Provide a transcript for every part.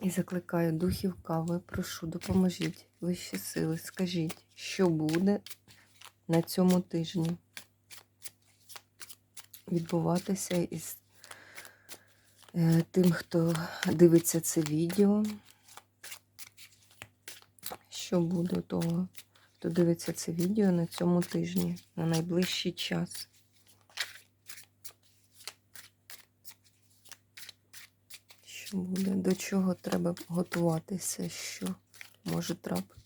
І закликаю духів кави, прошу, допоможіть вищі сили. Скажіть, що буде на цьому тижні відбуватися із е, тим, хто дивиться це відео. Що буде того, хто дивиться це відео на цьому тижні, на найближчий час. Буде, до чого треба готуватися, що може трапитись.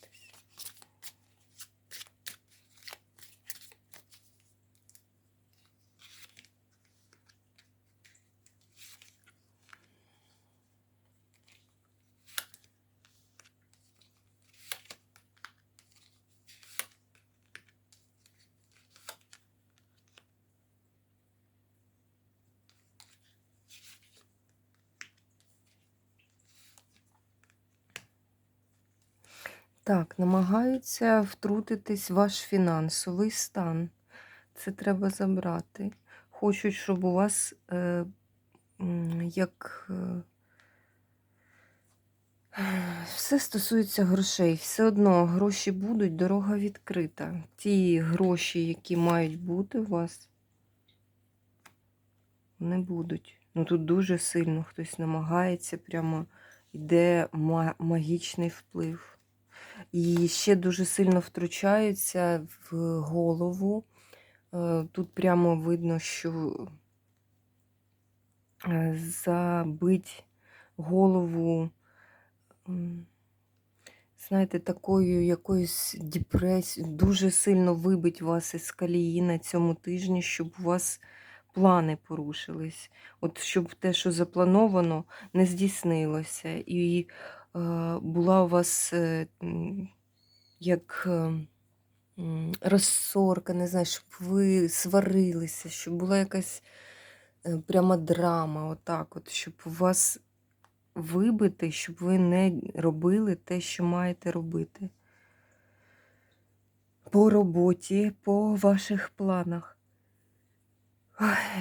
Так, намагаються втрутитись в ваш фінансовий стан. Це треба забрати. Хочуть, щоб у вас е, як е, все стосується грошей. Все одно гроші будуть, дорога відкрита. Ті гроші, які мають бути у вас, не будуть. Ну тут дуже сильно хтось намагається, прямо йде магічний вплив. І ще дуже сильно втручаються в голову. Е, Тут прямо видно, що е, забить голову, знаєте, такою якоюсь депресією, дуже сильно вибить вас із колії на цьому тижні, щоб у вас плани порушились. От щоб те, що заплановано, не здійснилося. І була у вас е, як е, розсорка, не знаю, щоб ви сварилися, щоб була якась е, прямо драма, отак, от, щоб вас вибити, щоб ви не робили те, що маєте робити. По роботі, по ваших планах.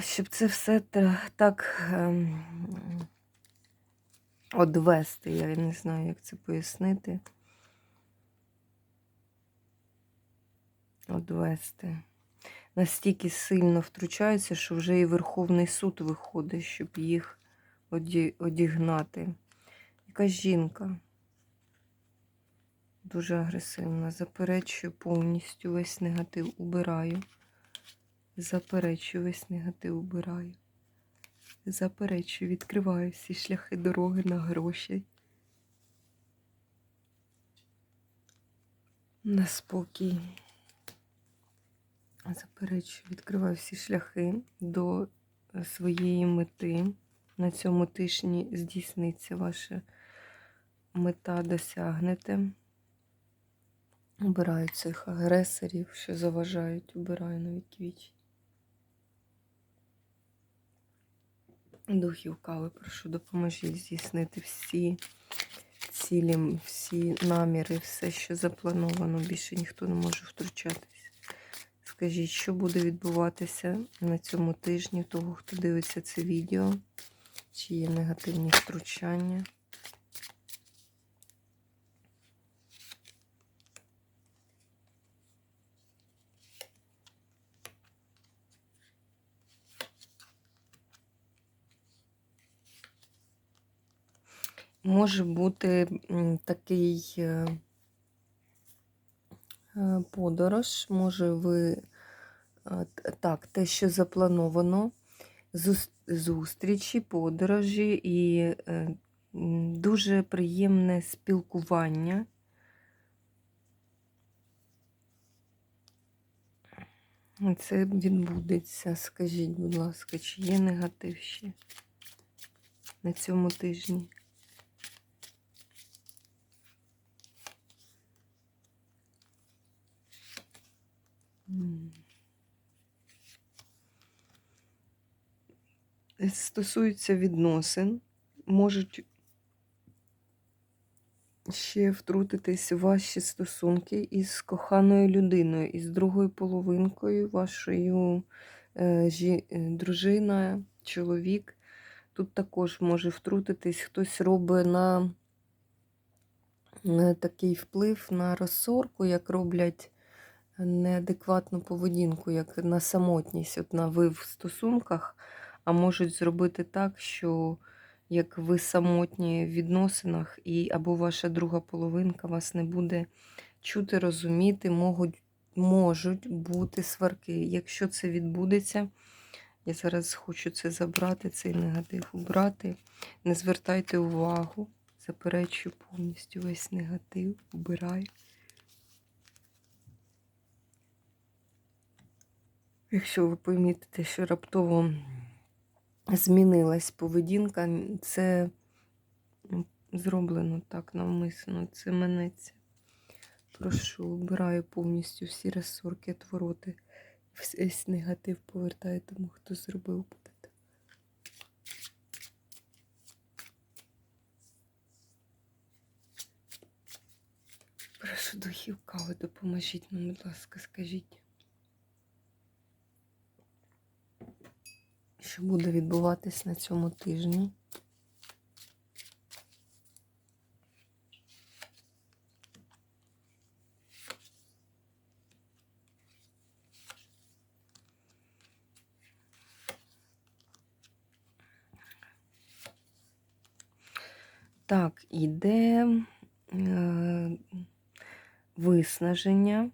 Щоб це все так ем, одвести, я не знаю, як це пояснити. Одвести. Настільки сильно втручаються, що вже і Верховний суд виходить, щоб їх одігнати. Якась жінка дуже агресивна. Заперечую повністю весь негатив убираю. Заперечую весь негатив убираю. Заперечую, відкриваю всі шляхи дороги на гроші. На спокій. Заперечую, відкриваю всі шляхи до е, своєї мети. На цьому тижні здійсниться ваша мета, досягнете. Убираю цих агресорів, що заважають, убираю навіть віч. Духів кави, прошу, допоможіть здійснити всі цілі, всі наміри, все, що заплановано. Більше ніхто не може втручатись. Скажіть, що буде відбуватися на цьому тижні того, хто дивиться це відео? Чи є негативні втручання? Може бути такий е, е, подорож, може ви е, так, те, що заплановано, зустрічі, подорожі і дуже приємне спілкування. Це відбудеться. Скажіть, будь ласка, чи є негатив ще на цьому тижні? Стосується відносин, можуть ще втрутитись ваші стосунки із коханою людиною, із другою половинкою, вашою е, жі, е, дружина, чоловік. Тут також може втрутитись, хтось робить на е, такий вплив на розсорку, як роблять неадекватну поведінку, як на самотність, от на ви в стосунках, а можуть зробити так, що як ви самотні в відносинах, і або ваша друга половинка вас не буде чути, розуміти, можуть, можуть бути сварки. Якщо це відбудеться, я зараз хочу це забрати, цей негатив убрати. Не звертайте увагу, заперечую повністю весь негатив, убираю. Якщо ви помітите, що раптово змінилась поведінка, це зроблено так навмисно, це минеться. Прошу, обираю повністю всі розсорки, отвороти. Весь негатив повертаю тому, хто зробив. Прошу духів кави, допоможіть нам, будь ласка, скажіть. Що буде відбуватись на цьому тижні? Так, іде е, виснаження.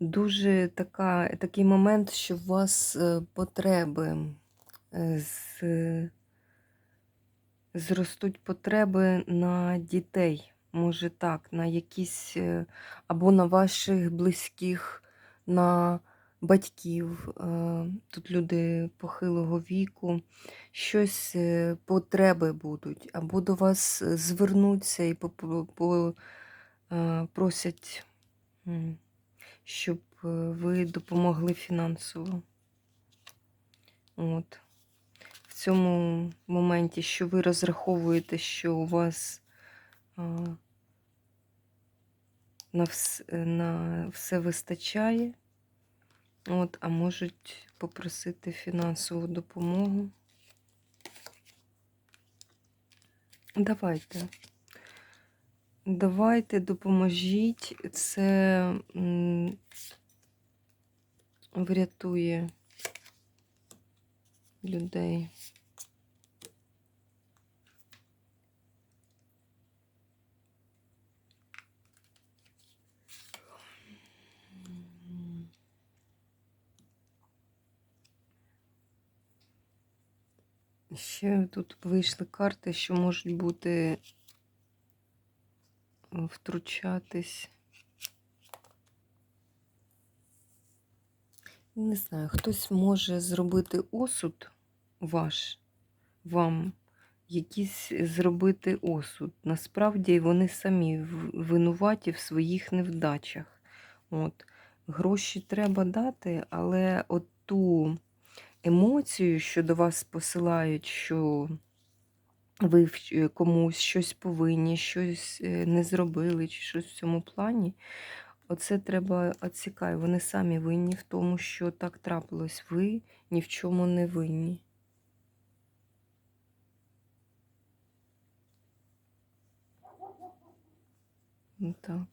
Дуже така, такий момент, що у вас е, потреби е, з, зростуть потреби на дітей. Може так, на якісь е, або на ваших близьких, на батьків. е, Тут люди похилого віку, щось е, потреби будуть, або до вас звернуться і попро- по, е, просять. м, щоб е, ви допомогли фінансово. От. В цьому моменті, що ви розраховуєте, що у вас а, на, все, на все вистачає, От, а можуть попросити фінансову допомогу. Давайте. Давайте допоможіть. Це врятує людей. Ще тут вийшли карти, що можуть бути втручатись. Не знаю, хтось може зробити осуд ваш, вам, якийсь зробити осуд. Насправді вони самі винуваті в своїх невдачах. От. Гроші треба дати, але от ту емоцію, що до вас посилають, що ви комусь щось повинні, щось е, не зробили, чи щось в цьому плані. Оце треба відсікай. Вони самі винні в тому, що так трапилось. Ви ні в чому не винні. Ну, Так.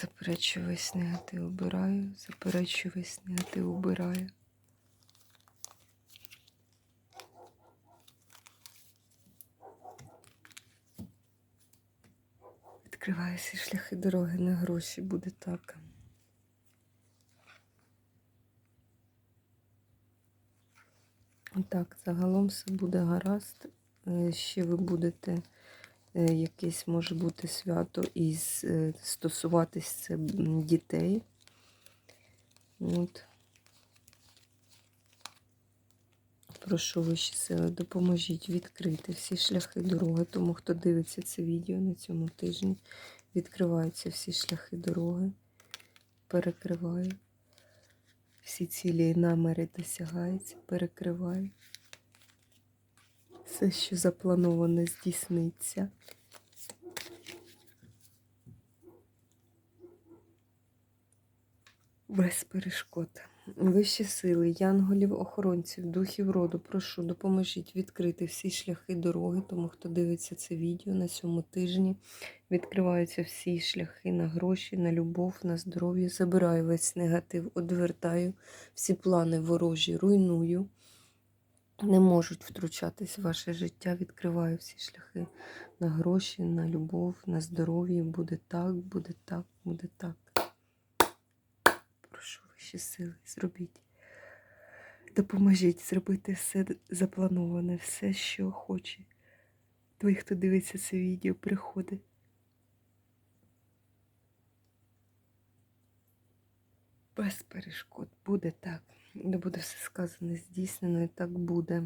Заперечую весь негатив обираю, заперечую весь негатив обираю. Відкриваю всі шляхи дороги на гроші, буде так. Так, загалом все буде гаразд. Е, Ще ви будете е, якесь може бути свято із е, стосуватись дітей. От. Прошу вищі сили, допоможіть відкрити всі шляхи дороги. Тому хто дивиться це відео на цьому тижні, відкриваються всі шляхи дороги, перекриваю Всі цілі і наміри досягаються, перекриваю. Все, що заплановане, здійсниться. Без перешкод. Вищі сили, янголів, охоронців, духів роду, прошу, допоможіть відкрити всі шляхи дороги, тому хто дивиться це відео на цьому тижні. Відкриваються всі шляхи на гроші, на любов, на здоров'я. Забираю весь негатив, одвертаю всі плани ворожі, руйную. Не можуть втручатись в ваше життя. Відкриваю всі шляхи на гроші, на любов, на здоров'я. Буде так, буде так, буде так. Вищі сили, зробіть. Допоможіть зробити все заплановане, все, що хоче. Той, хто дивиться це відео, приходить. Без перешкод. Буде так. Не буде все сказане, здійснено, і так буде.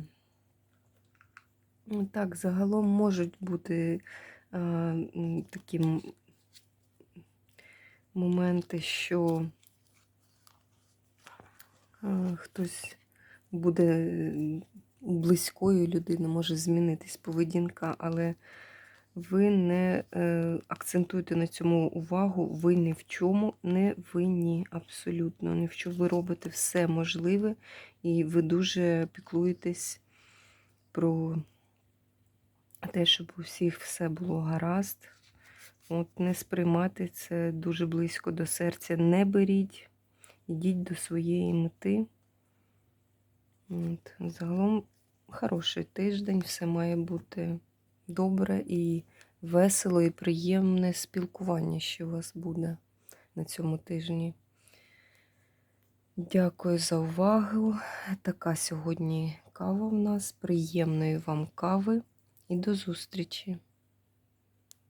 Ну, Так, загалом можуть бути а, такі моменти, що хтось буде близької людини, може змінитись поведінка, але ви не е, акцентуєте на цьому увагу, ви ні в чому не винні, абсолютно. Ні в чому ви робите все можливе, і ви дуже піклуєтесь про те, щоб у всіх все було гаразд. От не сприймати це дуже близько до серця. Не беріть, ідіть до своєї мети. От. Загалом хороший тиждень, все має бути добре і весело, і приємне спілкування, що у вас буде на цьому тижні. Дякую за увагу. Така сьогодні кава в нас. Приємної вам кави і до зустрічі!